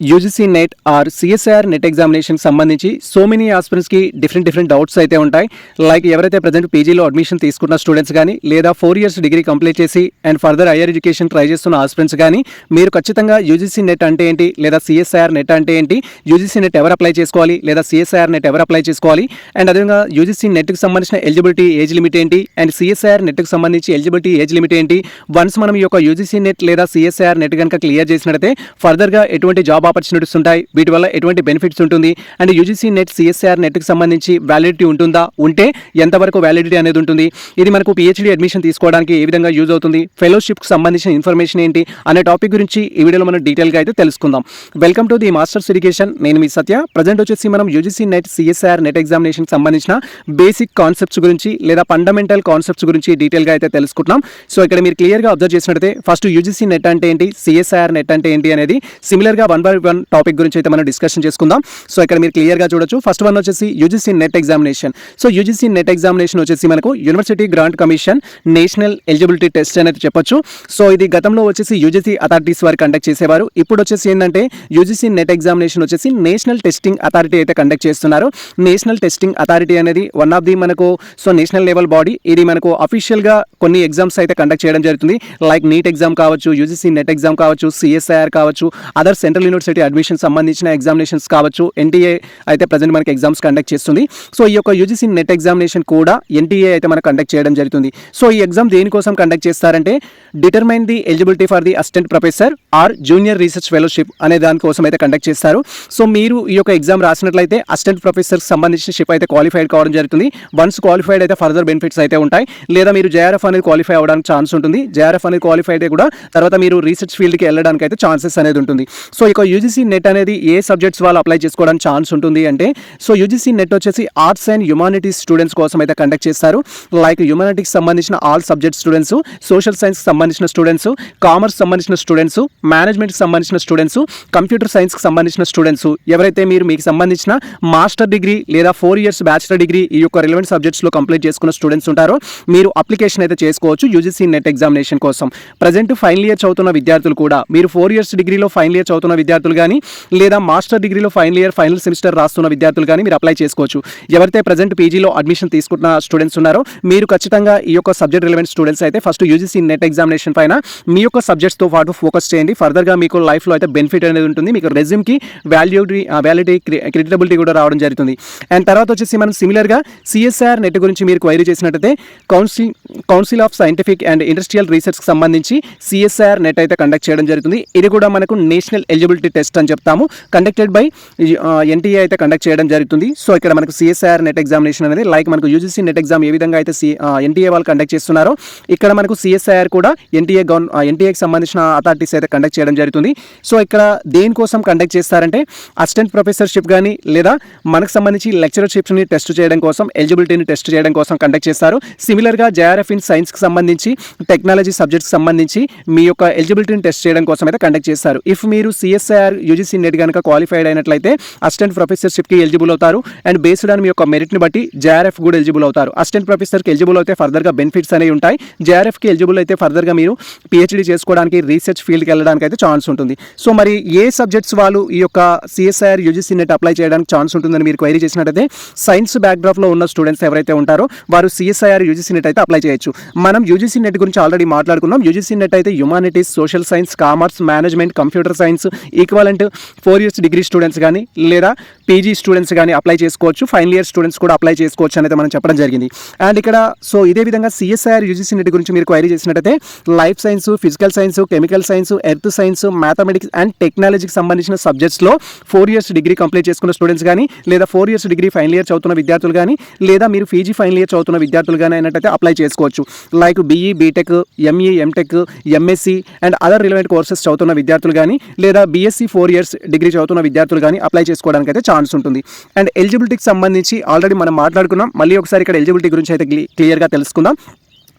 UGC NET or CSIR NET examination సంబంధించి so many కి different different doubts అయితే ఉంటాయి. లైక్ ఎవరైతే ప్రజెంట్ పీజీలో అడ్మిషన్ తీసుకున్న స్టూడెంట్స్ కానీ లేదా ఫోర్ ఇయర్స్ డిగ్రీ కంప్లీట్ చేసి and further higher education try చేస్తున్న ఆస్పిరెంట్స్ కానీ మీరు ఖచ్చితంగా యూజీసీ నెట్ అంటే ఏంటి లేదా సిఎస్ఐఆర్ నెట్ అంటే ఏంటి యూజీసీ నెట్ ఎవరు అప్లై చేసుకోవాలి లేదా సిఎస్ఆర్ నెట్ ఎవరు అప్లై చేసుకోవాలి అండ్ అదేవిధంగా యూజీసీ నెట్కి సంబంధించిన ఎలిజిబిలిటీ ఏజ్ లిమిట్ ఏంటి అండ్ సిఎస్ఆర్ నెట్కి సంబంధించి ఎలిజిబిలిటీ ఏజ్ లిమిట్ ఏంటి వన్స్ మనం ఈ యొక్క యూజీసీ నెట్ లేదా సిఎస్ఆర్ నెట్ కనుక క్లియర్ చేసినట్లయితే ఫర్దర్గా ఎటువంటి జాబ్ ఆపర్చునిటీస్ ఉంటాయి వీటి వల్ల ఎటువంటి బెనిఫిట్స్ ఉంటుంది? అండ్ యూజీసీ నెట్ సిఎస్ఆర్ నెట్కి సంబంధించి వ్యాలిడిటీ ఉంటుందా? ఉంటే ఎంతవరకు వ్యాలిడిటీ అనేది ఉంటుంది? ఇది మనకు పిహెచ్డి అడ్మిషన్ తీసుకోవడానికి ఏ విధంగా యూజ్ అవుతుంది? ఫెలోషిప్కి సంబంధించిన ఇన్ఫర్మేషన్ ఏంటి? అనే టాపిక్ గురించి ఈ వీడియోలో మనం డీటెయిల్గా అయితే తెలుసుకుందాం. Welcome to the masters education నేను మీ సత్య. ప్రజెంట్ వచ్చేసి మనం UGC NET CSIR NET examination సంబంధించిన బేసిక్ కాన్సెప్ట్స్ గురించి లేదా ఫండమెంటల్ కాన్సెప్ట్స్ గురించి డీటెయిల్గా అయితే తెలుసుకుంటున్నాం. సో ఇక్కడ మీరు క్లియర్గా అబ్జర్వ్ చేసినట్టయితే ఫస్ట్ యూజీసీ నెట్ అంటే ఏంటి? సిఎస్ఆర్ నెట్ అంటే ఏంటి అనేది సిమిలర్గా వన్ బై వన్ టాపిక్ గురించి అయితే మనం డిస్కషన్ చేసుకుందాం. సో ఇక్కడ మీరు క్లియర్గా చూడొచ్చు. ఫస్ట్ వన్ వచ్చేసి UGC NET examination so UGC NET examination వచ్చేసి మనకు university grant commission national eligibility test అనేది చెప్పొచ్చు. సో ఇది గతంలో వచ్చేసి యూజీసీ అథారిటీస్ వారు కండక్ట్ చేసేవారు. ఇప్పుడు వచ్చేసి ఏంటంటే యూజీసీ నెట్ ఎగ్జామినేషన్ వచ్చేసి నేషనల్ టెస్టింగ్ అథారిటీ అయితే కండక్ట్ చేస్తున్నారు. నేషనల్ టెస్టింగ్ అథారిటీ అనేది వన్ ఆఫ్ ది మనకు సో నేషనల్ లెవెల్ బాడీ ఇది మనకు అఫీషియల్గా కొన్ని ఎగ్జామ్స్ అయితే కండక్ట్ చేయడం జరుగుతుంది. లైక్ నీట్ ఎగ్జామ్ కావచ్చు యూజీసీ నెట్ ఎగ్జామ్ కావచ్చు సిఎస్ఐఆర్ కావచ్చు అదర్ సెంట్రల్ యూనివర్సిటీ అడ్మిషన్ సంబంధించిన ఎగ్జామినేషన్స్ కావచ్చు. ఎన్టీఏ అయితే ప్రజెంట్ మనకి ఎగ్జామ్స్ కండక్ట్ చేస్తుంది. సో ఈ యొక్క యూజీసీ నెట్ ఎగ్జామినేషన్ కూడా ఎన్టీఏ అయితే మనకు కండక్ట్ చేయడం జరుగుతుంది. సో ఈ ఎగ్జామ్ దేనికోసం కండక్ట్ చేస్తారంటే determine the eligibility for the assistant professor or junior research fellowship అనే దానికోసం అయితే కండక్ట్ చేస్తారు. సో మీరు ఈ యొక్క ఎగ్జామ్ రాసినట్లయితే అసిస్టెంట్ ప్రొఫెసర్ సంబంధించిన షిప్ అయితే క్వాలిఫైడ్ కావడం జరుగుతుంది. వన్స్ క్వాలిఫైడ్ అయితే ఫర్దర్ బెనిఫిట్స్ అయితే ఉంటాయి. లేదా మీరు జేఆర్ఎఫ్ అనేది క్వాలిఫై అవ్వడానికి ఛాన్స్ ఉంటుంది. జేఆర్ఎఫ్ అనేది క్వాలిఫై అయితే కూడా తర్వాత మీరు రీసెర్చ్ ఫీల్డ్కి వెళ్ళడానికి అయితే ఛాన్సెస్ అనేది ఉంటుంది. సో ఇక యూజీసీ నెట్ అనేది ఏ సబ్జెక్ట్స్ వాళ్ళు అప్లై చేసుకోవడానికి ఛాన్స్ ఉంటుంది అంటే సో యూజీసీ నెట్ వచ్చేసి ఆర్ట్స్ అండ్ హ్యుమానిటీస్ స్టూడెంట్స్ కోసం అయితే కండక్ట్ చేస్తారు. లైక్ హ్యుమానిటీకి సంబంధించిన all subject students social science సంబంధించిన స్టూడెంట్స్ కామర్స్ సంబంధించిన స్టూడెంట్స్ మేనేజ్మెంట్కి సంబంధించిన స్టూడెంట్స్ కంప్యూటర్ సైన్స్కి సంబంధించిన స్టూడెంట్స్. ఎవరైతే మీరు మీకు సంబంధించిన మాస్టర్ డిగ్రీ లేదా ఫోర్ ఇయర్స్ బ్యాచిలర్ డిగ్రీ ఈ యొక్క రిలవెంట్ సబ్జెక్ట్స్లో కంప్లీట్ చేసుకున్న స్టూడెంట్స్ ఉంటారో మీరు అప్లికేషన్ అయితే చేసుకోవచ్చు యూజీసీ నెట్ ఎగ్జామినేషన్ కోసం. ప్రజెంట్ ఫైనల్ ఇయర్ చదువుతున్న విద్యార్థులు కూడా మీరు ఫోర్ ఇయర్స్ డిగ్రీలో ఫైనల్ ఇయర్ చదువుతున్న విద్యార్థులు కానీ లేదా మాస్టర్ డిగ్రీలో ఫైనల్ ఇయర్ ఫైనల్ సెమిస్టర్ రాస్తున్న విద్యార్థులు కానీ మీరు అప్లై చేసుకోవచ్చు. ఎవరైతే ప్రజెంట్ పీజీలో అడ్మిషన్ తీసుకుంటున్న స్టూడెంట్స్ ఉన్నారో మీరు ఖచ్చితంగా ఈ యొక్క సబ్జెక్ట్ రిలవెంట్ స్టూడెంట్స్ అయితే ఫస్ట్ యూజీసీ నెట్ ఎగ్జామినేషన్ పైన మీ యొక్క సబ్జెక్ట్స్తో పాటు ఫోకస్ చేయండి. ఫర్దర్గా మీకు లైఫ్లో అయితే బెనిఫిట్ అనేది ఉంటుంది. మీకు రెజ్యూమ్కి వాల్యూటీ వ్యాలిటీ క్రెడిటబిలిటీ కూడా రావడం జరుగుతుంది. అండ్ తర్వాత వచ్చేసి మనం సిమిలర్గా సిఎస్ఆర్ నెట్ గురించి మీరు క్వైరీ చేసినట్టయితే council council of scientific and industrial రీసెర్చ్కి సంబంధించి సిఎస్ఆర్ నెట్ అయితే కండక్ట్ చేయడం జరుగుతుంది. ఇది కూడా మనకు నేషనల్ ఎలిజిబిలిటీ టెస్ట్ అని చెప్తాము. కండక్టెడ్ బై ఎన్టీఏ అయితే కండక్ట్ చేయడం జరుగుతుంది. సో ఇక్కడ మనకు సిఎస్ఆర్ నెట్ ఎగ్జామినేషన్ అనేది లైక్ మనకు యూజీసీ నెట్ ఎగ్జామ్ ఏ విధంగా అయితే సి ఎన్టీఏ వాళ్ళు కండక్ట్ చేస్తున్నారో ఇక్కడ మనకు సిఎస్ఐఆర్ కూడా ఎన్టీఏ గవర్న ఎన్టీఏకి సంబంధించిన అథారిటీస్ అయితే కండక్ట్ చేయడం జరుగుతుంది. సో ఇక్కడ దేనికోసం కండక్ట్ చేస్తారంటే అసిస్టెంట్ ప్రొఫెసర్షిప్ కానీ లేదా మనకు సంబంధించి లెక్చరర్షిప్స్ని టెస్ట్ చేయడం కోసం ఎలిజిబిలిటీని టెస్ట్ చేయడం కోసం కండక్ట్ చేస్తారు. సిమిలర్గా జేఆర్ఎఫ్ ఇన్ సైన్స్కి సంబంధించి టెక్నాలజీ సబ్జెక్ట్కి సంబంధించి మీ యొక్క ఎలిజిబిలిటీని టెస్ట్ చేయడం కోసం అయితే కండక్ట్ చేస్తారు. ఇఫ్ మీరు సిఎస్ఐఆర్ యూజీసీ నెట్ కనుక క్వాలిఫైడ్ అయినట్లయితే అసిస్టెంట్ ప్రొఫెసర్షిప్కి ఎలిజిబుల్ అవుతారు. అండ్ బేస్డ్ ఆన్ మీ యొక్క మెరిట్ని బట్టి జేఆర్ఎఫ్ కూడా ఎలిజిబుల్ అవుతారు. అసిస్టెంట్ ప్రొఫెసర్కి ఎలిజిబుల్ అయితే ఫర్దర్గా బెనిఫిట్స్ అనేవి ఉంటాయి. జేఆర్ఎఫ్కి ఎలిజిబుల్ అయితే ఫర్దర్గా మీరు పిహెచ్డీ చేసుకోవడానికి రీసెర్చ్ ఫీల్డ్కి వెళ్ళడానికి అయితే ఛాన్స్ ఉంటుంది. సో మరి ఏ సబ్జెక్ట్స్ వాళ్ళు ఈ యొక్క సిఎస్ఐఆర్ యూజీసీ నెట్ అప్లై చేయడానికి ఛాన్స్ ఉంటుందని మీరు క్వైరీ చేసినట్టయితే సైన్స్ బ్యాక్డ్రాప్లో ఉన్న స్టూడెంట్స్ ఎవరైతే ఉంటారో వారు సిఎస్ఐఆర్ యూజీసీ నెట్ అయితే అప్లై చేయొచ్చు. మనం యూజీసీ నెట్ గురించి ఆల్రెడీ మాట్లాడుకున్నాం. యూజీసీ నెట్ అయితే humanities social science commerce management computer science equivalent four years degree students కానీ లేదా పీజీ స్టూడెంట్స్ కానీ అప్లై చేసుకోవచ్చు. ఫైనల్ ఇయర్ స్టూడెంట్స్ కూడా అప్లై చేసుకోవచ్చు అనేది మనం చెప్పడం జరిగింది. అండ్ ఇక్కడ సో ఇదే విధంగా సిఎస్ఐఆర్ యూజీసీ నెట్ గురించి మీరు క్వైరీ చేసినట్టయితే life science physical science chemical science earth science mathematics and టెక్నాలజీకి సంబంధించిన సబ్జెక్ట్స్లో ఫోర్ ఇయర్స్ డిగ్రీ కంప్లీట్ చేసుకున్న స్టూడెంట్స్ కానీ లేదా four years degree final year చదువుతున్న విద్యార్థులు కానీ లేదా మీరు పీజీ ఫైనల్ ఇయర్ చదువుతున్న విద్యార్థులు కానీ అయినట్టయితే అప్లై చేసుకోవచ్చు. Like BE BTech ME MTech MSc and other relevant courses చదువుతున్న విద్యార్థులు కానీ లేదా బీఎస్సీ ఫోర్ ఇయర్స్ డిగ్రీ చదువుతున్న విద్యార్థులు కానీ అప్లై చేసుకోవడానికి అయితే ఛాన్స్ ఉంటుంది. అండ్ ఎలిజిబిలిటీకి సంబంధించి ఆల్రెడీ మనం మాట్లాడుకున్నాం. మళ్ళీ ఒకసారి ఇక్కడ ఎలిజిబిలిటీ గురించి అయితే క్లియర్గా తెలుసుకుందాం.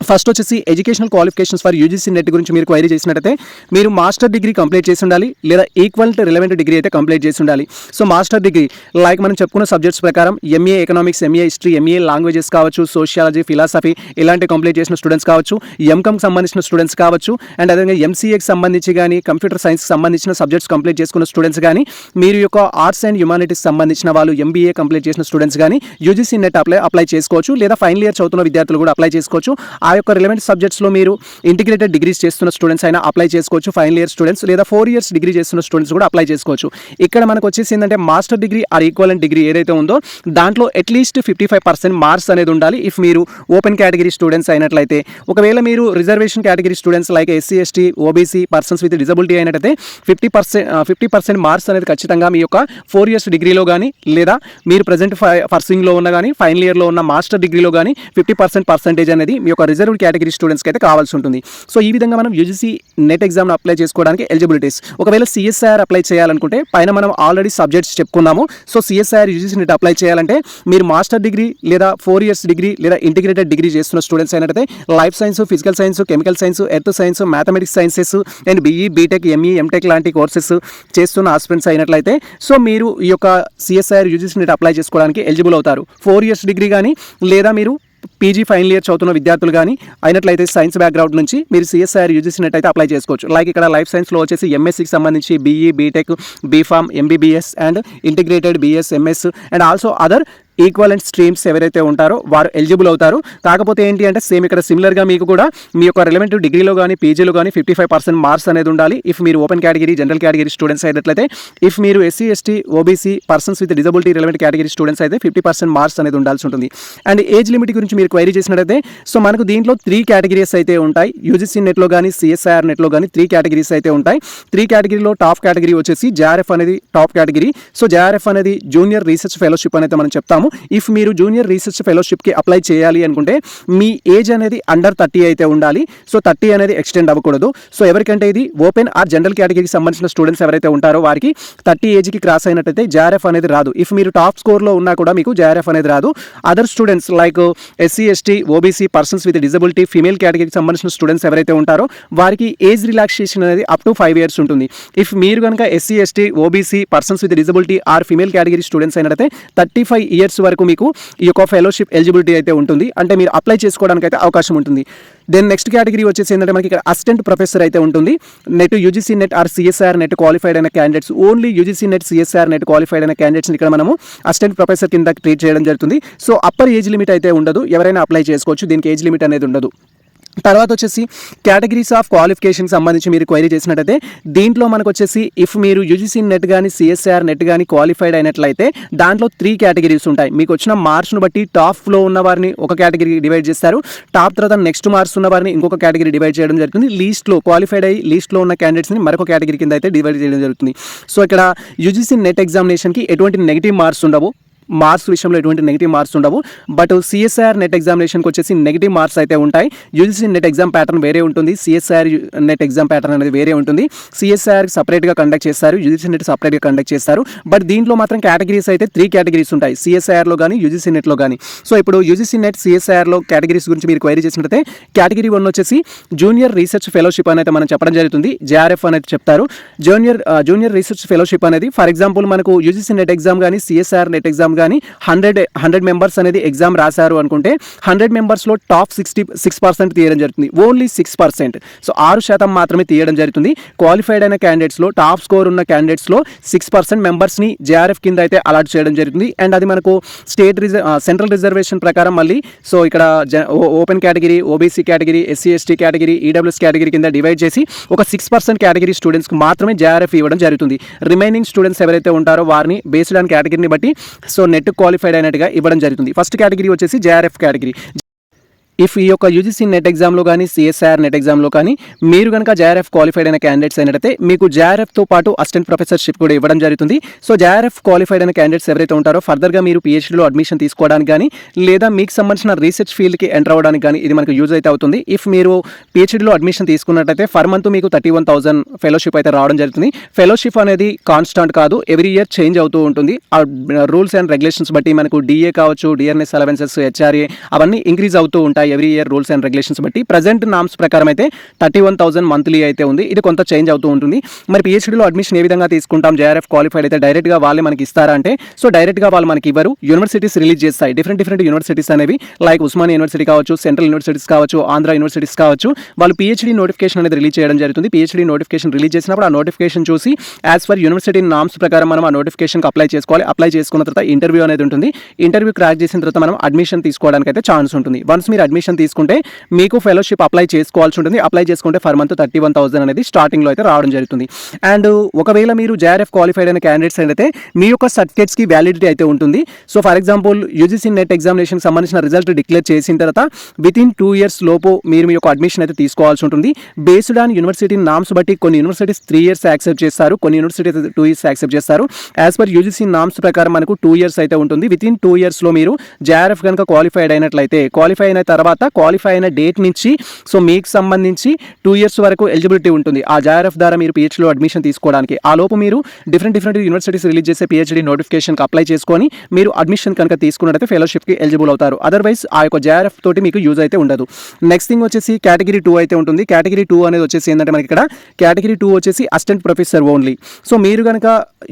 ఫస్ట్ వచ్చేసి educational qualifications for UGC NET గురించి మీరు క్వైరీ చేసినట్టయితే మీరు మాస్టర్ డిగ్రీ కంప్లీట్ చేసి ఉండాలి లేదా ఈక్వల్ రిలవెంట్ డిగ్రీ అయితే కంప్లీట్ చేసి ఉండాలి సో మాస్టర్ డిగ్రీ లైక్ మనం చెప్పుకున్న సబ్జెక్ట్స్ ప్రకారం MA economics MA history MA languages కావచ్చు సోషియాలజీ ఫిలాసఫీ ఇలాంటి కంప్లీట్ చేసిన స్టూడెంట్స్ కావచ్చు ఎంకమ్కి సంబంధించిన స్టూడెంట్స్ కావచ్చు అండ్ అదేవిధంగా ఎంసీఏకి సంబంధించి కానీ కంప్యూటర్ సైన్స్కి సంబంధించిన సబ్జెక్ట్స్ కంప్లీట్ చేసుకున్న స్టూడెంట్స్ కానీ మీరు యొక్క ఆర్ట్స్ అండ్ హ్యుమానిటీస్ సంబంధించిన వాళ్ళు ఎంబీఏ కంప్లీట్ చేసిన స్టూడెంట్స్ కానీ యూజీసీ నెట్ అప్లై అప్లై చేసుకోవచ్చు లేదా ఫైనల్ ఇయర్ చదువుతున్న విద్యార్థులు కూడా అప్లై చేసుకోవచ్చు. ఆ యొక్క రిలవెంట్ సబ్జెక్ట్స్లో మీరు ఇంటిగ్రేటెడ్ డిగ్రీస్ చేస్తున్న స్టూడెంట్స్ అయినా అప్లై చేసుకోవచ్చు ఫైనల్ ఇయర్ స్టూడెంట్స్ లేదా ఫోర్ ఇయర్స్ డిగ్రీ చేస్తున్న స్టూడెంట్స్ కూడా అప్లై చేసుకోవచ్చు. ఇక్కడ మనకు వచ్చేసి ఏంటంటే master degree or equivalent degree ఏదైతే ఉందో దాంట్లో at least fifty five percent marks అనేది ఉండాలి. ఇఫ్ మీరు ఓపెన్ కేటగిరీ స్టూడెంట్స్ అయినట్లయితే ఒకవేళ మీరు reservation category students like SC ST OBC persons with disability అయినట్టయితే fifty percent fifty percent marks అనేది ఖచ్చితంగా మీ యొక్క ఫోర్ ఇయర్స్ డిగ్రీలో కానీ లేదా మీరు ప్రజెంట్ ఫర్సింగ్లో ఉన్న కానీ ఫైనల్ ఇయర్లో ఉన్న మాస్టర్ డిగ్రీలో కానీ ఫిఫ్టీ పర్సెంట్ పర్సెంటేజ్ అనేది మీ యొక్క రిజర్వ్డ్ కేటగిరీ స్టూడెంట్స్కి అయితే కావాల్సి ఉంటుంది. సో ఈ విధంగా మనం యూజీసీ నెట్ ఎగ్జామ్ను అప్లై చేసుకోవడానికి ఎలిజిబిలిటీస్ ఒకవేళ సిఎస్ఐఆర్ అప్లై చేయాలనుకుంటే పైన మనం ఆల్రెడీ సబ్జెక్ట్స్ చెప్పుకున్నాము. So CSIR UGC NET apply చేయాలంటే మీరు మాస్టర్ డిగ్రీ లేదా ఫోర్ ఇయర్స్ డిగ్రీ లేదా ఇంటిగ్రేటెడ్ డిగ్రీ చేస్తున్న స్టూడెంట్స్ అయినట్టయితే life science physical science chemical science earth science mathematics sciences and BE BTech ME MTech లాంటి కోర్సెస్ చేస్తున్న aspirants అయినట్లయితే సో మీరు ఈ యొక్క సిఎస్ఐఆర్ యూజీసీ నెట్ అప్లై చేసుకోవడానికి ఎలిజిబుల్ అవుతారు. ఫోర్ ఇయర్స్ డిగ్రీ కానీ లేదా మీరు పీజీ ఫైనల్ ఇయర్ చదువుతున్న విద్యార్థులు కానీ అయినట్లయితే సైన్స్ బ్యాక్గ్రౌండ్ నుంచి మీరు సిఎస్ఐఆర్ యూజీసీ నెట్ అప్లై చేసుకోవచ్చు. లైక్ ఇక్కడ లైఫ్ సైన్స్లో వచ్చేసి ఎంఎస్సికి సంబంధించి BE BTech BPharm MBBS and integrated BS MS and also other equivalent streams ఎవరైతే ఉంటారో వారు ఎలిజిబుల్ అవుతారు. కాకపోతే ఏంటి అంటే సేమ్ ఇక్కడ సిమిలర్గా మీకు కూడా మీ యొక్క రిలవెంట్ డిగ్రీలో కానీ పీజీలో కానీ ఫిఫ్టీ ఫైవ్ పర్సెంట్ మార్క్స్ అనేది ఉండాలి. ఇఫ్ మీరు open category general category students అయినట్లయితే ఇఫ్ మీరు SC ST OBC persons with disability relevant category students అయితే ఫిఫ్టీ పర్సెంట్ మార్క్స్ అనేది ఉండాల్సి ఉంటుంది. అండ్ ఏజ్ లిమిట్ గురించి మీరు క్వైరీ చేసినట్లయితే సో మనకు దీంట్లో త్రీ కేటగిరీస్ అయితే ఉంటాయి. యూజీసీ నెట్లో కానీ సిఎస్ఐఆర్ నెట్లో కానీ త్రీ కేటగిరీస్ అయితే ఉంటాయి. త్రీ కేటగిరీలో టాప్ కేటగిరీ వచ్చేసి జేఆర్ఎఫ్ అనేది టాప్ కేటగిరీ సో జేఆర్ఎఫ్ అనేది జూనియర్ రీసెర్చ్ ఫెలోషిప్ అనేది మనం చెప్తాము. ఇఫ్ మీరు జూనియర్ రీసెర్చ్ ఫెలోషిప్కి అప్లై చేయాలి అనుకుంటే మీ ఏజ్ అనేది అండర్ థర్టీ అయితే ఉండాలి. సో థర్టీ అనేది ఎక్స్టెండ్ అవ్వకూడదు. సో ఎవరికంటే ఇది ఓపెన్ ఆర్ జనరల్ కేటగిరీకి సంబంధించిన స్టూడెంట్స్ ఎవరైతే ఉంటారో వారికి థర్టీ ఏజ్కి క్రాస్ అయినట్టయితే జాఆర్ఎఫ్ అనేది రాదు. ఇఫ్ మీరు టాప్ స్కోర్లో ఉన్నా కూడా మీకు జాఆర్ఎఫ్ అనేది రాదు. Other students like SC ST OBC persons with disability female కేటగిరీకి సంబంధించిన స్టూడెంట్స్ ఎవరైతే ఉంటారో వారికి ఏజ్ రిలాక్సేషన్ అనేది అప్ టు ఫైవ్ ఇయర్స్ ఉంటుంది. ఇఫ్ మీరు కనుక SC ST OBC persons with disability or female category students అయినట్టయితే థర్టీ ఫైవ్ ఇయర్స్ వరకు మీకు ఈ యొక్క ఫెలోషిప్ ఎలిజిబిలిటీ అయితే ఉంటుంది. అంటే మీరు అప్లై చేసుకోవడానికి అయితే అవకాశం ఉంటుంది. దెన్ నెక్స్ట్ కేటగిరీ వచ్చేసి ఏంటంటే మనకి ఇక్కడ అసిస్టెంట్ ప్రొఫెసర్ అయితే ఉంటుంది. NET UGC NET or CSR NET qualified అయిన candidates only UGC NET CSR NET qualified అయిన క్యాండిడేట్స్ ఇక్కడ మనము అసిస్టెంట్ ప్రొఫెసర్ కింద ట్రీట్ చేయడం జరుగుతుంది. సో అప్పర్ ఏజ్ లిమిట్ అయితే ఉండదు. ఎవరైనా అప్లై చేసుకోవచ్చు. దీనికి ఏజ్ లిమిట్ అనేది ఉండదు. తర్వాత వచ్చేసి కేటగిరీస్ ఆఫ్ క్వాలిఫికేషన్ సంబంధించి మీరు క్వైరీ చేసినట్టయితే దీంట్లో మనకు వచ్చేసి ఇఫ్ మీరు యూజీసీ నెట్ కానీ సిఎస్ఆర్ నెట్ కానీ క్వాలిఫైడ్ అయినట్లయితే దాంట్లో త్రీ కేటగిరీస్ ఉంటాయి. మీకు వచ్చిన మార్క్స్ను బట్టి టాప్లో ఉన్న వారిని ఒక కేటగిరీ డివైడ్ చేస్తారు. టాప్ తర్వాత నెక్స్ట్ మార్క్స్ ఉన్న వారిని ఇంకొక కేటగిరీ డివైడ్ చేయడం జరుగుతుంది. లీస్ట్లో క్వాలిఫైడ్ అయ్యి లీస్ట్లో ఉన్న క్యాండిడేట్స్ని మరొక కేటగిరీ కింద అయితే డివైడ్ చేయడం జరుగుతుంది. సో ఇక్కడ యూజీసీ నెట్ ఎగ్జామినేషన్కి ఎటువంటి నెగిటివ్ మార్క్స్ ఉండవు. మార్క్స్ విషయంలో ఎటువంటి నెగిటివ్ మార్క్స్ ఉండవు. బట్ సిఎస్ఐఆర్ నెట్ ఎగ్జామినేషన్కి వచ్చేసి నెగిటివ్ మార్క్స్ అయితే ఉంటాయి. యూజీసీ నెట్ ఎగ్జామ్ ప్యాటర్న్ వేరే ఉంటుంది. సిఎస్ఐఆర్ నెట్ ఎగ్జామ్ ప్యాటర్న్ అనేది వేరే ఉంటుంది. సిఎస్ఐఆర్ సపరేట్గా కండక్ట్ చేస్తారు. యూజీసీ నెట్ సపరేట్గా కండక్ట్ చేస్తారు. బట్ దీంట్లో మాత్రం కేటగిరీస్ అయితే త్రీ కేటగిరీస్ ఉంటాయి. సిఎస్ఐఆర్లో కానీ యూజీసీ నెట్లో కానీ సో ఇప్పుడు యూజీసీ నెట్ సిఎస్ఐఆర్లో కేటగిరీస్ గురించి మీరు క్వైరీ చేసినట్లయితే కేటగిరీ వన్ వచ్చేసి జూనియర్ రీసెర్చ్ ఫెలోషిప్ అనేది మనం చెప్పడం జరుగుతుంది. జేఆర్ఎఫ్ uh, అనేది చెప్తారు. జూనియర్ జూనియర్ రీసెర్చ్ ఫెలోషిప్ అనేది ఫర్ ఎగ్జాంపుల్ మనకు యూజీసీ నెట్ ఎగ్జామ్ కానీ సిఎస్ఆర్ నెట్ ఎగ్జామ్ కానీ హండ్రెడ్ హండ్రెడ్ మెంబర్స్ అనేది ఎగ్జామ్ రాశారు అనుకుంటే హండ్రెడ్ మెంబర్స్లో టాప్ సిక్స్టీ సిక్స్ పర్సెంట్ తీయడం జరుగుతుంది. Only six percent. సో ఆరు శాతం మాత్రమే తీయడం జరుగుతుంది. క్వాలిఫైడ్ అయిన క్యాండిడేట్స్లో టాప్ స్కోర్ ఉన్న క్యాండిడేట్స్లో సిక్స్ పర్సెంట్ మెంబర్స్ని జేఆర్ఎఫ్ కింద అయితే అలాట్ చేయడం జరుగుతుంది. అండ్ అది మనకు స్టేట్ రిజర్ సెంట్రల్ రిజర్వేషన్ ప్రకారం మళ్ళీ సో ఇక్కడ open category OBC category SC ST category EWS category కింద డివైడ్ చేసి ఒక సిక్స్ పర్సెంట్ కేటగిరీ స్టూడెంట్స్కి మాత్రమే జేఆర్ఎఫ్ ఇవ్వడం జరుగుతుంది. రిమైనింగ్ స్టూడెంట్స్ ఎవరైతే ఉంటారో వారిని బేస్డ్ ఆన్ కేటగిరీని బట్టి సో నెట్ క్వాలిఫైడ్ అయినట్టుగా ఇవ్వడం జరుగుతుంది. ఫస్ట్ కేటగిరీ వచ్చేసి జేఆర్ఎఫ్ కేటగిరీ. ఇఫ్ ఈ యొక్క యూజీసీ నెట్ ఎగ్జామ్లో కానీ సిఎస్ఆర్ నెట్ ఎగ్జామ్లో కానీ మీరు కనుక జేఆర్ఎఫ్ క్వాలిఫైడ్ అయిన క్యాండిడేట్స్ అయినట్టయితే మీకు జేఆర్ఎఫ్తో పాటు అసిస్టెంట్ ప్రొఫెసర్షిప్ కూడా ఇవ్వడం జరుగుతుంది. సో జేఆర్ఎఫ్ క్వాలిఫైడ్ అయిన క్యాండిడేట్స్ ఎవరైతే ఉంటారో ఫర్దర్గా మీరు పిహెచ్డీలో అడ్మిషన్ తీసుకోవడానికి కానీ లేదా మీకు సంబంధించిన రీసెర్చ్ ఫీల్డ్కి ఎంటర్ అవ్వడానికి కానీ ఇది మనకు యూజ్ అయితే అవుతుంది. ఇఫ్ మీరు పిహెచ్డీలో అడ్మిషన్ తీసుకున్నట్టయితే ఫర్ మంత్ మీకు థర్టీ వన్ థౌసండ్ ఫెలోషిప్ అయితే రావడం జరుగుతుంది. ఫెలోషిప్ అనేది కాన్స్టాంట్ కాదు ఎవ్రీ ఇయర్ చేంజ్ అవుతూ ఉంటుంది. ఆ రూల్స్ అండ్ రెగ్యులేషన్స్ బట్టి మనకు డిఏ కావచ్చు డిఆర్ఎస్ అలవెన్సెస్ హెచ్ఆర్ఏ అవన్నీ ఇంక్రీజ్ అవుతూ ఉంటాయి ఉంటాయి. Every year rules and regulations బట్టి ప్రజెంట్ నామ్స్ ప్రకారం అయితే థర్టీ వన్ థౌసండ్ మంత్లీ అయితే ఉంది. ఇది కొంత చేంజ్ అవుతూ ఉంటుంది. మరి పిహెచ్డీలో అడ్మిషన్ ఏ విధంగా తీసుకుంటాం? జేఆర్ఎఫ్ క్వాలిఫైడ్ అయితే డైరెక్ట్గా వాళ్ళే మనకి ఇస్తారా అంటే సో డైరెక్ట్గా వాళ్ళు మనకి ఇవ్వరు. యూనివర్సిటీస్ రిలీజ్ చేస్తాయి. డిఫరెంట్ డిఫరెంట్ యూనివర్సిటీస్ అనేవి లైక్ ఉస్మాన్ యూనివర్సిటీ కావచ్చు సెంట్రల్ యూనివర్సిటీస్ కావచ్చు ఆంధ్ర యూనివర్సిటీస్ కావచ్చు వాళ్ళు పిహెచ్డీ నోటిఫికేషన్ అనేది రిలీజ్ చేయడం జరుగుతుంది. పిహెచ్డీ నోటిఫికేషన్ రిలీజ్ చేసినప్పుడు ఆ నోటిఫికేషన్ చూసి యాజ్ ఫర్ యూనివర్సిటీ నామ్స్ ప్రకారం మనం ఆ నోటిఫికేషన్కి అప్లై చేసుకోవాలి. అప్లై చేసుకున్న తర్వాత ఇంటర్వ్యూ అనేది ఉంటుంది. ఇంటర్వ్యూ క్రాక్ చేసిన తర్వాత మనం అడ్మిషన్ తీసుకోవడానికి అయితే ఛాన్స్ ఉంటుంది. వన్స్ మీరు అడ్మిషన్ తీసుకుంటే మీకు ఫెలోషిప్ అప్లై చేసుకోవాల్సి ఉంటుంది. అప్లై చేసుకుంటే for month thirty one thousand అనేది స్టార్టింగ్లో అయితే రావడం జరుగుతుంది. అండ్ ఒకవేళ మీరు జేఆర్ఎఫ్ క్వాలిఫైడ్ అయిన క్యాండిడేట్స్ అయితే మీ యొక్క సర్టిఫికేట్స్కి వ్యాలిడిటీ అయితే ఉంటుంది. So for example UGC NET examination సంబంధించిన రిజల్ట్ డిక్లేర్ చేసిన తర్వాత విత్ ఇన్ టూ ఇయర్స్ లోపు మీరు మీ యొక్క అడ్మిషన్ అయితే తీసుకోవాల్సి ఉంటుంది. బేస్డ్ ఆన్ యూనివర్సిటీ నామ్స్ బట్టి కొన్ని యూనివర్సిటీస్ త్రీ ఇయర్స్ యాక్సెప్ట్ చేస్తారు. కొన్ని యూనివర్సిటీ టూ ఇయర్స్ యాక్సెప్ట్ చేస్తారు. యాజ్ పర్ యూజీసీ నామ్స్ ప్రకారం మనకు టూ ఇయర్స్ అయితే ఉంటుంది. విత్ ఇన్ టూ ఇయర్స్లో మీరు జేఆర్ఎఫ్ కనుక క్వాలిఫైడ్ అయినట్లయితే క్వాలిఫై అయిన తర్వాత క్వాలిఫై అయిన డేట్ నుంచి సో మీకు సంబంధించి టూ ఇయర్స్ వరకు ఎలిజిబిలిటీ ఉంటుంది. ఆ జేఆర్ఎఫ్ ద్వారా మీరు పిహెచ్లో అడ్మిషన్ తీసుకోవడానికి. ఆ లోపు మీరు డిఫరెంట్ డిఫరెంట్ యూనివర్సిటీస్ రిలీజ్ చేసే పిహెచ్డి నోటిఫికేషన్కి అప్లై చేసుకొని మీరు అడ్మిషన్ కనుక తీసుకున్నట్టయితే ఫెలోషిప్కి ఎలిజిబుల్ అవుతారు. అదర్వైజ్ ఆ యొక్క జేఆర్ఎఫ్ తోటి మీకు యూజ్ అయితే ఉండదు. నెక్స్ట్ థింగ్ వచ్చేసి కేటగిరీ టూ అయితే ఉంటుంది. కేటగిరీ టూ అనేది వచ్చేసి ఏంటంటే మనకి ఇక్కడ కేటగిరీ టూ వచ్చేసి అసిస్టెంట్ ప్రొఫెసర్ ఓన్లీ సో మీరు కనుక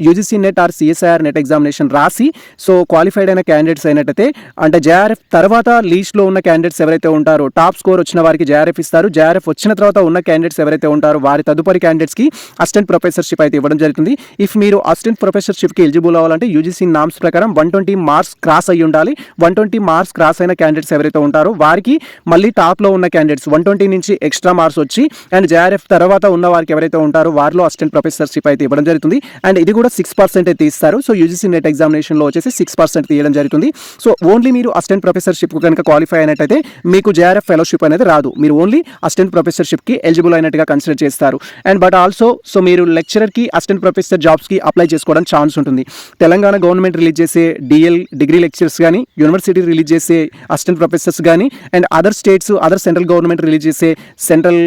UGC NET or CSIR NET examination రాసి సో క్వాలిఫైడ్ అయిన క్యాండిడేట్స్ అయినట్టయితే అంటే జేఆర్ఎఫ్ తర్వాత లీస్ట్లో ఉన్న క్యాండిడేట్స్ ఎవరైతే ఉంటారో టాప్ స్కోర్ వచ్చిన వారికి జేఆర్ఎఫ్ ఇస్తారు. జేఆర్ఎఫ్ వచ్చిన తర్వాత ఉన్న క్యాండిడేట్స్ ఎవరైతే ఉంటారో వారి తదుపరి క్యాండిడేట్స్కి అసిస్టెంట్ ప్రొఫెసర్షిప్ అయితే ఇవ్వడం జరుగుతుంది. ఇఫ్ మీరు అసిస్టెంట్ ప్రొఫెసర్షిప్కి ఎలిజిబుల్ అవ్వాలంటే యూజీసీ నామ్స్ ప్రకారం వన్ ట్వంటీ మార్క్స్ క్రాస్ అయ్యి ఉండాలి. వన్ ట్వంటీ మార్క్స్ క్రాస్ అయిన క్యాండిడేట్స్ ఎవరైతే ఉంటారో వారికి మళ్ళీ టాప్లో ఉన్న క్యాండిడేట్స్ వన్ ట్వంటీ నుంచి ఎక్స్ట్రా మార్క్స్ వచ్చి అండ్ జేఆర్ఎఫ్ తర్వాత ఉన్న వారికి ఎవరైతే ఉంటారో వారిలో అసిస్టెంట్ ప్రొఫెసర్షిప్ అయితే ఇవ్వడం జరుగుతుంది. అండ్ ఇది కూడా సిక్స్ పర్సెంట్ అయితే ఇస్తారు. సో యూజీసీ నెట్ ఎగ్జామినేషన్లో వచ్చేసి సిక్స్ పర్సెంట్ తీయడం జరుగుతుంది. సో ఓన్లీ మీరు అసిస్టెంట్ ప్రొఫెసర్షిప్ కనుక క్వాలిఫై అయినట్టయితే మీకు జేఆర్ఎఫ్ ఫెలోషిప్ అనేది రాదు. మీరు ఓన్లీ అసిస్టెంట్ ప్రొఫెసర్షిప్కి ఎలిజిబుల్ అయినట్టుగా కన్సిడర్ చేస్తారు. అండ్ బట్ ఆల్సో సో మీరు లెక్చరర్కి అసిస్టెంట్ ప్రొఫెసర్ జాబ్స్కి అప్లై చేసుకోవడం ఛాన్స్ ఉంటుంది. తెలంగాణ గవర్నమెంట్ రిలీజ్ చేసే డిఎల్ డిగ్రీ లెక్చర్స్ కానీ యూనివర్సిటీ రిలీజ్ చేసే అసిస్టెంట్ ప్రొఫెసర్స్ కానీ and other states other central government release చేసే central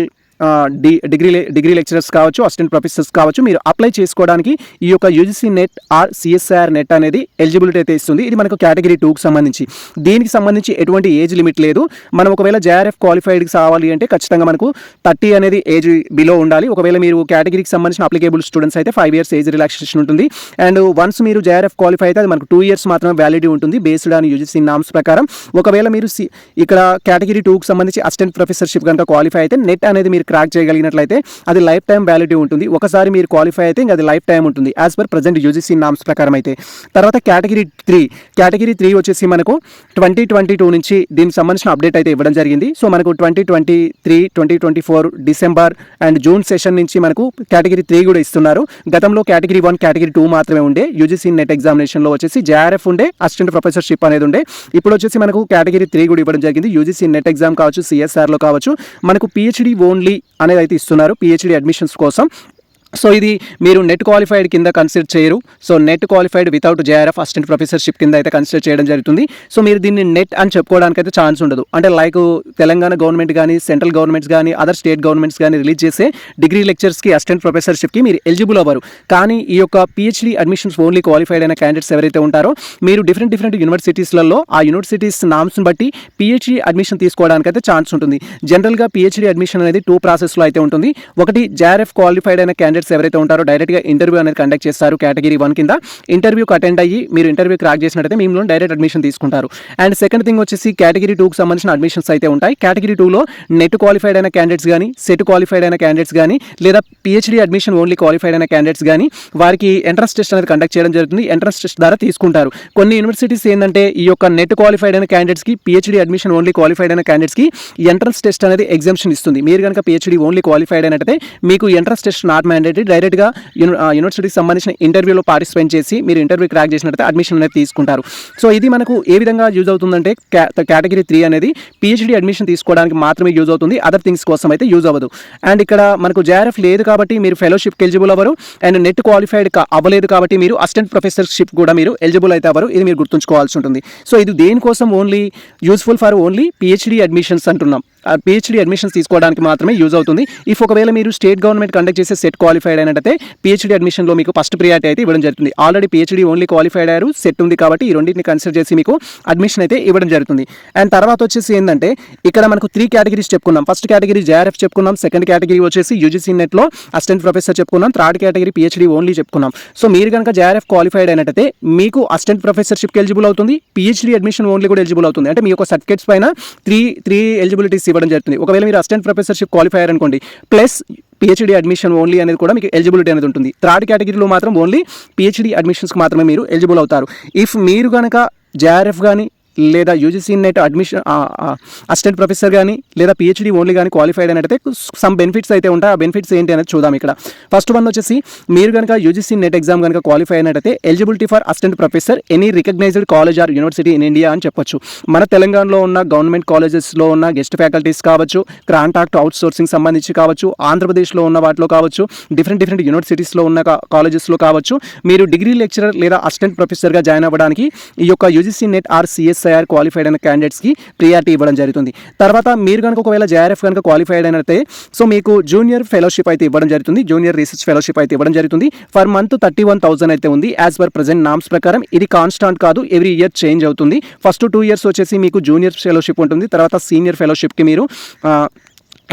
D degree degree lecturers కావచ్చు అసిస్టెంట్ ప్రొఫెసర్స్ కావచ్చు మీరు అప్లై చేసుకోవడానికి ఈ యొక్క UGC NET or CSR NET అనేది ఎలిజిబిలిటీ అయితే ఇస్తుంది. ఇది మనకు కేటగిరీ టూకి సంబంధించి. దీనికి సంబంధించి ఎటువంటి ఏజ్ లిమిట్ లేదు. మనం ఒకవేళ జేఆర్ఎఫ్ క్వాలిఫైడ్కి కావాలి అంటే ఖచ్చితంగా మనకు థర్టీ అనేది ఏజ్ బిలో ఉండాలి. ఒకవేళ మీరు కేటగిరీకి సంబంధించిన అప్లికేబుల్ స్టూడెంట్స్ అయితే ఫైవ్ ఇయర్స్ ఏజ్ రిలాక్సేషన్ ఉంటుంది. అండ్ వన్స్ మీరు జేఆర్ఎఫ్ క్వాలిఫై అయితే అది మనకు టూ ఇయర్స్ మాత్రమే వ్యాలిడిటీ ఉంటుంది బేస్డ్ ఆన్ యూజీసీ నామ్స్ ప్రకారం. ఒకవేళ మీరు సి- ఇక్కడ కేటగిరీ టూకి సంబంధించి అసిస్టెంట్ ప్రొఫెసర్షిప్ కనుక క్వాలిఫై అయితే నెట్ అనేది మీరు క్రాక్ చేయగలిగినట్లయితే అది లైఫ్ టైం వ్యాలిడిటీ ఉంటుంది. ఒకసారి మీరు క్వాలిఫై అయితే ఇంకా అది లైఫ్ టైం ఉంటుంది as per present UGC norms ప్రకారం అయితే. తర్వాత కేటగిరీ త్రీ కేటగిరీ త్రీ వచ్చేసి మనకు ట్వంటీ ట్వంటీ టూ నుంచి దీనికి సంబంధించిన అప్డేట్ అయితే ఇవ్వడం జరిగింది. సో మనకు twenty twenty three twenty twenty four December and June session నుంచి మనకు కేటగిరీ త్రీ కూడా ఇస్తున్నారు. గతంలో కేటగిరీ వన్ కేటగిరీ టూ మాత్రమే ఉండే. యూజీసీ నెట్ ఎగ్జామినేషన్లో వచ్చేసి జేఆర్ఎఫ్ ఉండే అసిస్టెంట్ ప్రొఫెసర్షిప్ అనేది ఉండే. ఇప్పుడు వచ్చేసి మనకు కేటగిరీ త్రీ కూడా ఇవ్వడం జరిగింది. యూజీసీ నెట్ ఎగ్జామ్ కావచ్చు సిఎస్ఆర్లో కావచ్చు. మనకు పిహెచ్డి ఓన్లీ అనేది అయితే ఇస్తున్నారు. పిహెచ్డి అడ్మిషన్స్ కోసం. సో ఇది మీరు నెట్ క్వాలిఫైడ్ కింద కన్సిడర్ చేయరు. So NET qualified without JRF assistant professorship కింద అయితే కన్సిడర్ చేయడం జరుగుతుంది. సో మీరు దీన్ని నెట్ అని చెప్పుకోవడానికి అయితే ఛాన్స్ ఉండదు. అంటే లైక్ తెలంగాణ గవర్నమెంట్ కానీ సెంట్రల్ గవర్నమెంట్స్ కానీ అదర్ స్టేట్ గవర్నమెంట్స్ కానీ రిలీజ్ చేసే డిగ్రీ లెక్చర్స్కి అసిస్టెంట్ ప్రొఫెసర్షిప్కి మీరు ఎలిజిబుల్ అవ్వరు. కానీ ఈ యొక్క పిహెచ్డి అడ్మిషన్స్ ఓన్లీ క్వాలిఫైడ్ అయిన క్యాండిడేట్స్ ఎవరైతే ఉంటారో మీరు డిఫరెంట్ డిఫరెంట్ యూనివర్సిటీస్లలో ఆ యూనివర్సిటీస్ నామ్స్ని బట్టి పిహెచ్డి అడ్మిషన్ తీసుకోవడానికి అయితే ఛాన్స్ ఉంటుంది. జనరల్గా పిహెచ్డి అడ్మిషన్ అనేది టూ ప్రాసెస్లో అయితే ఉంటుంది. ఒకటి జేఆర్ఎఫ్ క్వాలిఫైడ్ అయిన క్యాండిడేట్స్ ఎవరైతే ఉంటారో డైరెక్ట్గా ఇంటర్వ్యూ అనేది కండక్ట్ చేస్తారు కేటగిరీ వన్ కింద. ఇంటర్వ్యూకి అటెండ్ అయ్యి మీరు ఇంటర్వ్యూ క్రాక్ చేసినట్టయితే మేము డైరెక్ట్ అడ్మిషన్ తీసుకుంటారు. అండ్ సెకండ్ థింగ్ వచ్చేసి కేటగిరీ టూకి సంబంధించిన అడ్మిషన్స్ అయితే ఉంటాయి. కేటగిరీ టూలో నెట్ క్వాలిఫైడ్ అయిన క్యాండిడేట్స్ కానీ సెట్ క్వాలిఫైడ్ అయిన క్యాండిడేట్స్ కానీ లేదా పిహెచ్డి అడ్మిషన్ ఓన్లీ క్వాలిఫైడ్ అయిన క్యాండిడేట్స్ కానీ వారికి ఎంట్రన్స్ టెస్ట్ అనేది కండక్ట్ చేయడం జరుగుతుంది. ఎంట్రన్స్ టెస్ట్ ద్వారా తీసుకుంటారు. కొన్ని యూనివర్సిటీస్ ఏంటంటే ఈ యొక్క నెట్ క్వాలిఫైడ్ అయిన క్యాండిడేట్స్కి పిహెచ్డి అడ్మిషన్ ఓన్లీ క్వాలిఫైడ్ అయిన క్యాండిడేట్స్కి ఎంట్రన్స్ టెస్ట్ అనేది ఎగ్జామ్షన్ ఇస్తుంది. మీరు కనుక పిహెచ్డీ ఓన్లీ క్వాలిఫైడ్ అయినట్టయితే మీకు ఎంట్రన్స్ టెస్ట్ నాట్ మ్యాండేటరీ డైరెక్ట్గా యూనివర్సిటీకి సంబంధించిన ఇంటర్వ్యూలో పార్టిసిపేట్ చేసి మీరు ఇంటర్వ్యూ క్రాక్ చేసినట్లయితే అడ్మిషన్ అనేది తీసుకుంటారు. సో ఇది మనకు ఏ విధంగా యూజ్ అవుతుందంటే కేటగిరీ త్రీ అనేది పిహెచ్డి అడ్మిషన్ తీసుకోవడానికి మాత్రమే యూజ్ అవుతుంది. అదర్ థింగ్స్ కోసం అయితే యూజ్ అవ్వదు. అండ్ ఇక్కడ మనకు జేఆర్ఎఫ్ లేదు కాబట్టి మీరు ఫెలోషిప్కి ఎలిజిబుల్ అవ్వరు. అండ్ నెట్ క్వాలిఫైడ్ అవ్వలేదు కాబట్టి మీరు అసిస్టెంట్ ప్రొఫెసర్షిప్ కూడా మీరు ఎలిజిబుల్ అయితే అవ్వరు. ఇది మీరు గుర్తుంచుకోవాల్సి ఉంటుంది. సో ఇది దేనికోసం only useful for only PhD admissions అంటున్నాం. పిహెచ్డి అడ్మిషన్స్ తీసుకోవడానికి మాత్రమే యూజ్ అవుతుంది. ఇఫ్ ఒకవేళ మీరు స్టేట్ గవర్నమెంట్ కండక్ట్ చేసే సెట్ క్వాలిఫైడ్ అయినట్టయితే పిహెచ్డి అడ్మిషన్లో మీకు ఫస్ట్ ప్రియారిటీ అయితే ఇవ్వడం జరుగుతుంది. ఆల్రెడీ పిహెచ్డి ఓన్లీ క్వాలిఫైడ్ అయ్యారు సెట్ ఉంది కాబట్టి ఈ రెండింటిని కన్సిడర్ చేసి మీకు అడ్మిషన్ అయితే ఇవ్వడం జరుగుతుంది. అండ్ తర్వాత వచ్చేసి ఏంటంటే ఇక్కడ మనకు త్రీ కేటగిరీస్ చెప్పుకున్నాం. ఫస్ట్ కేటగిరీ జేఆర్ఎఫ్ చెప్పుకున్నాం సెకండ్ కేటగిరీ వచ్చేసి యూజీసీ నెట్లో అసిస్టెంట్ ప్రొఫెసర్ చెప్పుకున్నాం థర్డ్ కేటగిరీ పిహెచ్డి ఓన్లీ చెప్పుకున్నాం. సో మీరు కనుక జేఆర్ఎఫ్ క్వాలిఫైడ్ అయినట్టయితే మీకు అసిస్టెంట్ ప్రొఫెసర్షిప్కి ఎలిజిబుల్ అవుతుంది పిహెచ్డి అడ్మిషన్ ఓన్లీ కూడా ఎలిజిబుల్ అవుతుంది. అంటే మీ యొక్క సర్టిఫికేట్స్ పైన త్రీ త్రీ ఎలిజిబిలిటీస్ ఇవ్వడం జరుగుతుంది. ఒకవేళ మీరు అసిస్టెంట్ ప్రొఫెసర్షిప్ క్వాలిఫై అనుకోండి ప్లస్ పిహెచ్డి అడ్మిషన్ ఓన్లీ అనేది కూడా మీకు ఎలిజిబిలిటీ అనేది ఉంటుంది. థర్డ్ కేటగిరీలో మాత్రం ఓన్లీ పిహెచ్డి అడ్మిషన్స్కి మాత్రమే మీరు ఎలిజిబుల్ అవుతారు. ఇఫ్ మీరు కనుక జేఆర్ఎఫ్ కానీ లేదా UGC NET admission assistant professor కానీ లేదా పిహెచ్డి ఓన్లీ కానీ క్వాలిఫైడ్ అని అయితే సమ్ బెనిఫిట్స్ అయితే ఉంటాయి. ఆ బెనిఫిట్స్ ఏంటి అనేది చూద్దాం ఇక్కడ. ఫస్ట్ వన్ వచ్చేసి మీరు కనుక యూజీసీ నెట్ ఎగ్జామ్ కనుక క్వాలిఫై అయినట్టయితే eligibility for assistant professor any recognised college or university in India అని చెప్పొచ్చు. మన తెలంగాణలో ఉన్న గవర్నమెంట్ కాలేజెస్లో ఉన్న గెస్ట్ ఫ్యాకల్టీస్ కావచ్చు కాంటాక్ట్ అవుట్ సోర్సింగ్ సంబంధించి కావచ్చు ఆంధ్రప్రదేశ్లో ఉన్న వాటిలో కావచ్చు డిఫరెంట్ డిఫరెంట్ యూనివర్సిటీస్లో ఉన్న కాలేజెస్లో కావచ్చు మీరు డిగ్రీ లెక్చరర్ లేదా అసిస్టెంట్ ప్రొఫెసర్గా జాయిన్ అవ్వడానికి ఈ యొక్క UGC net or SIR qualified అయిన క్యాండిడేట్స్కి ప్రియారిటీ ఇవ్వడం జరుగుతుంది. తర్వాత మీరు కనుక ఒకవేళ జేఆర్ఎఫ్ కనుక క్వాలిఫైడ్ అయితే సో మీకు జూనియర్ ఫెలోషిప్ అయితే ఇవ్వడం జరుగుతుంది. జూనియర్ రీసెర్చ్ ఫెలోషిప్ అయితే ఇవ్వడం జరుగుతుంది. For month thirty one thousand అయితే ఉంది. యాజ్ పర్ ప్రజెంట్ నామ్స్ ప్రకారం ఇది కాన్స్టాంట్ కాదు. ఎవ్రీ ఇయర్ చేంజ్ అవుతుంది. ఫస్ట్ టూ ఇయర్స్ వచ్చేసి మీకు జూనియర్ ఫెలోషిప్ ఉంటుంది. తర్వాత సీనియర్ ఫెలోషిప్కి మీరు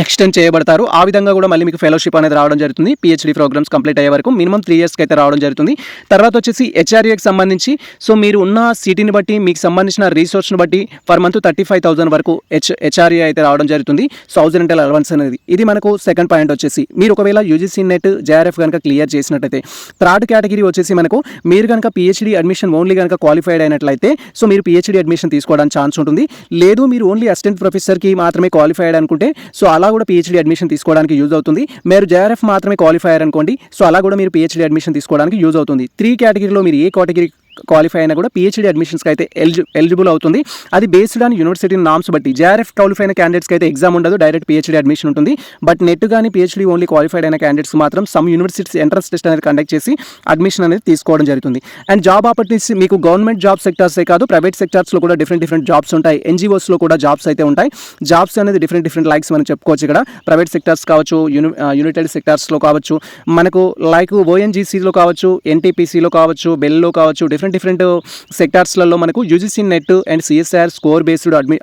ఎక్స్టెండ్ చేయబడతారు. ఆ విధంగా కూడా మళ్ళీ మీకు ఫెలోషిప్ అనేది రావడం జరుగుతుంది. పిహెచ్డి ప్రోగ్రామ్స్ కంప్లీట్ అయ్యే వరకు మినిమం త్రీ ఇయర్స్కి అయితే రావడం జరుగుతుంది. తర్వాత వచ్చేసి హెచ్ఆర్ఏకి సంబంధించి సో మీరు ఉన్న సిటీని బట్టి మీకు సంబంధించిన రీసోర్స్ని బట్టి per month thirty five thousand వరకు హెచ్ హెచ్ఆర్ఏ అయితే రావడం జరుగుతుంది. సో హౌస్ అలవెన్స్ అనేది. ఇది మనకు సెకండ్ పాయింట్ వచ్చేసి. మీరు ఒకవేళ యూజీసీ నెట్ జేఆర్ఎఫ్ కనుక క్లియర్ చేసినట్టయితే థర్డ్ కేటగిరీ వచ్చేసి మనకు మీరు కనుక పిహెచ్డి అడ్మిషన్ ఓన్లీ కనుక క్వాలిఫైడ్ అయినట్లయితే సో మీరు పిహెచ్డి అడ్మిషన్ తీసుకోవడానికి ఛాన్స్ ఉంటుంది. లేదు మీరు ఓన్లీ అసిస్టెంట్ ప్రొఫెసర్కి మాత్రమే క్వాలిఫైడ్ అనుకుంటే సో అలా కూడా పిహెచ్డి అడ్మిషన్ తీసుకోవడానికి యూజ్ అవుతుంది. మీరు జేఆర్ఎఫ్ మాత్రమే క్వాలిఫైయర్ అనుకోండి సో అలా కూడా మీరు పిహెచ్డి అడ్మిషన్ తీసుకోవడానికి యూజ్ అవుతుంది. త్రీ కేటగిరీలో మీరు ఏ కేటగిరీ క్వాలిఫై అయినా కూడా పిహెచ్డి అడ్మిషన్స్కి అయితే ఎలిజి ఎలిజిబుల్ అవుతుంది. అది బేస్డ్ ఆన్ యూనివర్సిటీ నామ్స్ బట్టి. జేఆర్ఎఫ్ క్వాలిఫై అయిన క్యాండిడేట్స్కి అయితే ఎగ్జామ్ ఉండదు డైరెక్ట్ పిహెచ్డి అడ్మిషన్ ఉంటుంది. బట్ నెట్ కానీ పిహెచ్డి ఓన్లీ క్వాలిఫైడ్ అయిన క్యాండిడేట్స్ మాత్రం సమ్ యూనివర్సిటీస్ ఎంట్రన్స్ టెస్ట్ అనేది కండక్ట్ చేసి అడ్మిషన్ అనేది తీసుకోవడం జరుగుతుంది. అండ్ జాబ్ ఆపర్చునిటీస్ మీకు గవర్నమెంట్ జాబ్ సెక్టార్సే కాదు ప్రైవేట్ సెక్టార్స్లో కూడా డిఫరెంట్ డిఫరెంట్ జాబ్స్ ఉంటాయి. ఎన్జిఓస్లో కూడా జాబ్స్ అయితే ఉంటాయి. జాబ్స్ అనేది డిఫరెంట్ డిఫరెంట్ లైక్స్ మనం చెప్పుకోవచ్చు ఇక్కడ. ప్రైవేట్ సెక్టార్స్ కావచ్చు యూని యునైటెడ్ సెక్టార్స్లో కావచ్చు. మనకు లైక్ ఓఎన్జీసీలో కావచ్చు ఎన్టీపీసీలో కావచ్చు బెల్లో కావచ్చు డిఫరెంట్ డిఫరెంట్ సెక్టార్స్లలో uh, మనకు UGC net and CSR score based అడ్మి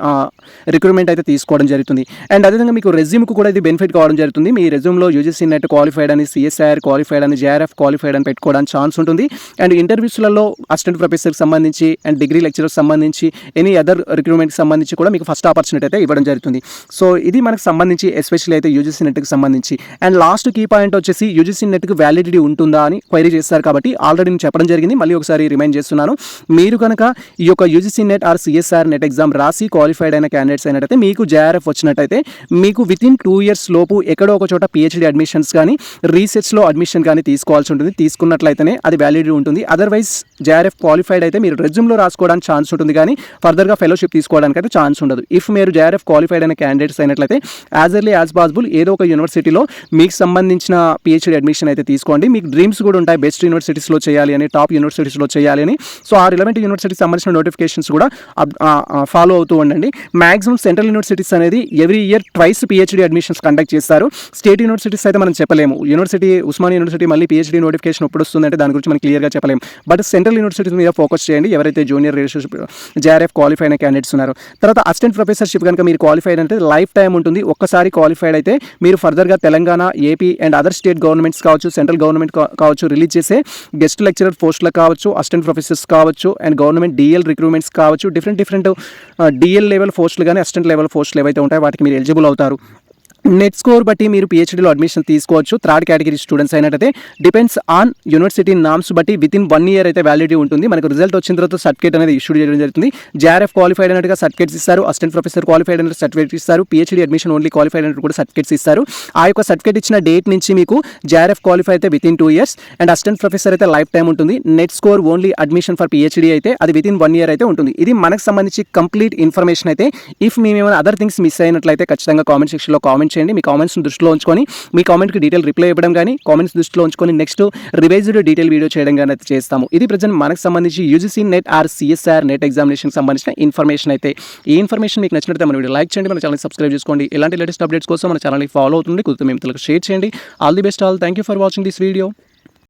recruitment అయితే తీసుకోవడం జరుగుతుంది. అండ్ అదేవిధంగా మీకు రెజ్యూమ్కి కూడా ఇది బెనిఫిట్ కావడం జరుగుతుంది. మీ రెజ్యూమ్లో యూజీసీ నెట్ క్వాలిఫైడ్ అని సిఎస్ఆర్ క్వాలిఫైడ్ అని జేఆర్ఎఫ్ క్వాలిఫైడ్ అని పెట్టుకోవడానికి ఛాన్స్ ఉంటుంది. అండ్ ఇంటర్వ్యూస్లలో అసిస్టెంట్ ప్రొఫెసర్కి సంబంధించి అండ్ డిగ్రీ లెక్చరర్కి సంబంధించి ఎనీ అదర్ రిక్రూట్మెంట్కి సంబంధించి కూడా మీకు ఫస్ట్ ఆపర్చునిటీ అయితే ఇవ్వడం జరుగుతుంది. సో ఇది మనకు సంబంధించి ఎస్పెషల్లీ అయితే యూజీసీ నెట్కి సంబంధించి. అండ్ లాస్ట్ కీ పాయింట్ వచ్చేసి యూజీసీ నెట్కి వ్యాలిడిటీ ఉంటుందా అని క్వైరీ చేస్తారు కాబట్టి ఆల్రెడీ నేను చెప్పడం జరిగింది. మళ్ళీ ఒకసారి రిమైండ్ చేస్తున్నాను. మీరు కనుక ఈ యొక్క UGC net or CSR net exam రాసి క్వాలిఫైడ్ అయిన క్యాండిడేట్స్ అయినట్టయితే మీకు జేఆర్ఎఫ్ వచ్చినట్టయితే మీకు విత్ ఇన్ టూ ఇయర్స్ లోపు ఎక్కడో ఒక చోట పిహెచ్డి అడ్మిషన్స్ కానీ రీసెర్చ్లో అడ్మిషన్ కానీ తీసుకోవాల్సి ఉంటుంది. తీసుకున్నట్లయితేనే అది వ్యాలిడిటీ ఉంటుంది. అదర్వైజ్ జేఆర్ఎఫ్ క్వాలిఫైడ్ అయితే మీరు రెజ్యూమ్లో రాసుకోవడానికి ఛాన్స్ ఉంటుంది కానీ ఫర్దర్గా ఫెలోషిప్ తీసుకోవడానికి అయితే ఛాన్స్ ఉండదు. ఇఫ్ మీరు జేఆర్ఎఫ్ క్వాలిఫైడ్ అయిన క్యాండిడేట్స్ అయినట్లయితే యాజ్ ఎర్లీ యాజ్ పాసిబుల్ ఏదో ఒక యూనివర్సిటీలో మీకు సంబంధించిన పిహెచ్డి అడ్మిషన్ అయితే తీసుకోండి. మీకు డ్రీమ్స్ కూడా ఉంటాయి. బెస్ట్ యూనివర్సిటీస్లో చేయాలి అని టాప్ యూనివర్సిటీస్లో చేయాలి అని సో ఆ రిలవెంట్ యూనివర్సిటీకి సంబంధించిన నోటిఫికేషన్స్ కూడా ఫాలో అవుతూ ఉండండి. మాక్సిమం సెంట్రల్ యూనివర్సిటీస్ అనేది every year twice PhD admissions conduct చేస్తారు. స్టేట్ యూనివర్సిటీస్ అయితే మనం చెప్పలేము. యూనివర్సిటీ ఉస్మాన్ యూనివర్సిటీ మళ్ళీ పిహెచ్డీ నోటిఫికేషన్ ఎప్పుడు వస్తుందంటే దాని గురించి మనం క్లియర్గా చెప్పలేము. బట్ సెంట్రల్ యూనివర్సిటీస్ మీద ఫోకస్ చేయండి. ఎవరైతే జూనియర్ రిలేషన్షిప్ జేఆర్ఎఫ్ క్వాలిఫై అయిన క్యాండిడేట్స్ ఉన్నారు. తర్వాత అసిస్టెంట్ ప్రొఫెసర్షిప్ కనుక మీరు క్వాలిఫైడ్ అంటే లైఫ్ టైం ఉంటుంది. ఒక్కసారి క్వాలిఫైడ్ అయితే మీరు ఫర్దర్గా Telangana AP and other state governments కావచ్చు సెంట్రల్ గవర్నమెంట్ కావచ్చు రిలీజ్ చేసే గెస్ట్ లెక్చరర్ పోస్టులకు కావచ్చు అసిస్టెంట్ ప్రొఫెసర్స్ కావచ్చు అండ్ గవర్నమెంట్ డిఎల్ రిక్రూట్మెంట్స్ కావచ్చు డిఫరెంట్ డిఫరెంట్ డిఎల్ లెవెల్ పోస్టులు కానీ అసిస్టెంట్ లెవెల్ పోస్టులు ఏవైతే ఉంటాయో వాటికి మీరు ఎలిజిబుల్ అవుతారు. నెట్ స్కోర్ బట్టి మీరు పిహెచ్డీలో అడ్మిషన్ తీసుకోవచ్చు. థర్డ్ కేటగిరీ స్టూడెంట్స్ అయినట్టయితే డిపెండ్స్ ఆన్ యూనివర్సిటీ నామ్స్ బట్టి విత్ ఇన్ వన్ ఇయర్ అయితే వ్యాలిడిటీ ఉంటుంది. మనకు రిజల్ట్ వచ్చిన తర్వాత సర్టిఫికేట్ అనేది ఇష్యూ చేయడం జరుగుతుంది. జేఆర్ఎఫ్ క్వాలిఫైడ్ అయినట్టుగా సర్టిఫికేట్స్ ఇస్తారు. అసిస్టెంట్ ప్రొఫెసర్ క్వాలిఫైడ్ అయినట్టు సర్టిఫికేట్ ఇస్తారు. పిహెచ్డీ అడ్మిషన్ ఓన్లీ క్వాలిఫైడ్ అయినట్టు కూడా సర్టిఫికేట్స్ ఇస్తారు. ఆ యొక్క సర్టిఫికేట్ ఇచ్చిన డేట్ నుంచి మీకు జేఆర్ఎఫ్ క్వాలిఫై అయితే within two years and assistant professor అయితే లైఫ్ టైం ఉంటుంది net score only admission for PhD అయితే అది విత్ ఇన్ వన్ ఇయర్ అయితే ఉంటుంది. ఇది మనకు సంబంధించి కంప్లీట్ ఇన్ఫర్మేషన్ అయితే ఇఫ్ మేము ఏమైనా అదర్ థింగ్స్ మిస్ అయినట్లయితే ఖచ్చితంగా కామెంట్ సెక్షన్లో కామెంట్ కామెంట్ చేయండి. మీ కామెంట్స్ని దృష్టిలో ఉంచుకొని మీ కామెంట్కి డీటెయిల్ రిప్లై ఇవ్వడం కానీ కామెంట్స్ దృష్టిలో ఉంచుకొని నెక్స్ట్ రివైజ్డ్ డీటెయిల్ వీడియో చేయడం కానీ అయితే చేస్తాము. ఇది ప్రజెంట్ మనకు సంబంధించి UGC net or CSR net ఎగ్జామినేషన్కి సంబంధించిన ఇన్ఫర్మేషన్ అయితే. ఈ ఇన్ఫర్మేషన్ మీకు నచ్చినట్లయితే మన వీడియో లైక్ చేయండి మన ఛానల్ సబ్స్క్రైబ్ చేసుకోండి. ఇలాంటి లేటెస్ట్ అప్డేట్స్ కోసం మన ఛానల్ని ఫాలో అవుతుంది కుదిరితే మేము షేర్ చేయండి. All the best all thank you for watching this video